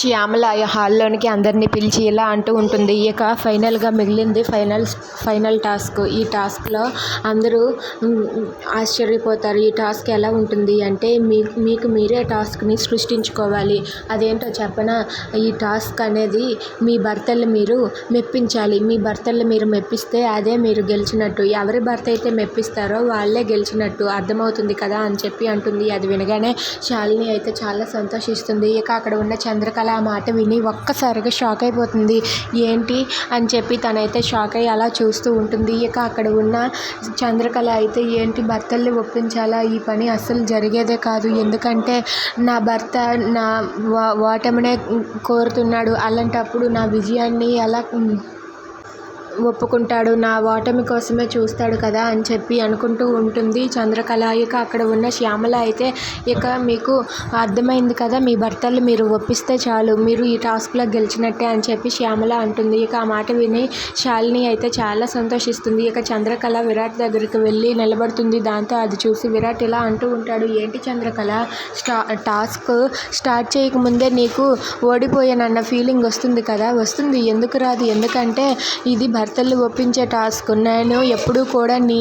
శ్యామల హాల్లోనికి అందరినీ పిలిచి ఇలా అంటూ ఉంటుంది. ఇక ఫైనల్గా మిగిలింది ఫైనల్ ఫైనల్ టాస్క్. ఈ టాస్క్లో అందరూ ఆశ్చర్యపోతారు. ఈ టాస్క్ ఎలా ఉంటుంది అంటే మీ మీకు మీరే టాస్క్ని సృష్టించుకోవాలి. అదేంటో చెప్పనా? ఈ టాస్క్ అనేది మీ భర్తలు మీరు మెప్పించాలి. మీ భర్తలు మీరు మెప్పిస్తే అదే మీరు గెలిచినట్టు. ఎవరి భర్త అయితే మెప్పిస్తారో వాళ్ళే గెలిచినట్టు అర్థమవుతుంది కదా అని చెప్పి అంటుంది. అది వినగానే శాలిని అయితే చాలా సంతోషిస్తుంది. ఇక అక్కడ ఉన్న చంద్రకళ ఆ మాట విని ఒక్కసారిగా షాక్ అయిపోతుంది. ఏంటి? అని చెప్పి తనైతే షాక్ అయ్యి అలా చూస్తూ ఉంటుంది. ఇక అక్కడ ఉన్న చంద్రకళ అయితే ఏంటి? భర్తల్ని ఒప్పించాలా? ఈ పని అస్సలు జరిగేదే కాదు. ఎందుకంటే నా భర్త నా వా ఓటమినే కోరుతున్నాడు. అలాంటప్పుడు నా విజయాన్ని ఎలా ఒప్పుకుంటాడు నా ఓటమి కోసమే చూస్తాడు కదా అని చెప్పి అనుకుంటూ ఉంటుంది చంద్రకళ ఇక అక్కడ ఉన్న శ్యామల అయితే ఇక మీకు అర్థమైంది కదా మీ భర్తలు మీరు ఒప్పిస్తే చాలు మీరు ఈ టాస్క్లో గెలిచినట్టే అని చెప్పి శ్యామల అంటుంది. ఇక ఆ మాట విని శాలిని అయితే చాలా సంతోషిస్తుంది. ఇక చంద్రకళ విరాట్ దగ్గరికి వెళ్ళి నిలబడుతుంది. దాంతో అది చూసి విరాట్ ఇలా అంటూ ఉంటాడు ఏంటి చంద్రకళ స్టా టాస్క్ స్టార్ట్ చేయకముందే నీకు ఓడిపోయానన్న ఫీలింగ్ వస్తుంది కదా వస్తుంది. ఎందుకు రాదు? ఎందుకంటే ఇది భర్తలు ఒప్పించే టాస్క్ నేను ఎప్పుడూ కూడా నీ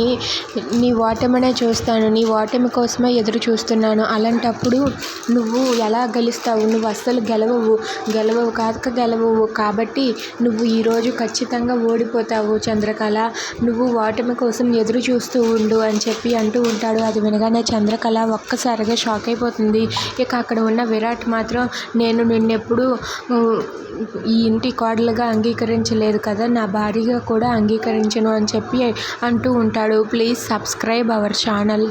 నీ ఓటమినే చూస్తాను. నీ ఓటమి కోసమే ఎదురు చూస్తున్నాను. అలాంటప్పుడు నువ్వు ఎలా గెలుస్తావు? నువ్వు అస్సలు గెలవవు. గెలవవు కాక గెలవవు. కాబట్టి నువ్వు ఈరోజు ఖచ్చితంగా ఓడిపోతావు చంద్రకళ. నువ్వు ఓటమి కోసం ఎదురు చూస్తూ ఉండు అని చెప్పి అంటూ ఉంటాడు. అది వినగానే చంద్రకళ ఒక్కసారిగా షాక్ అయిపోతుంది. ఇక అక్కడ ఉన్న విరాట్ మాత్రం నేను నిన్నెప్పుడు ఈ ఇంటి కోడలుగా అంగీకరించలేదు కదా నా భార్యగా కూడా అంగీకరించను అని చెప్పి అంటూ ఉంటాడు. Please subscribe our channel.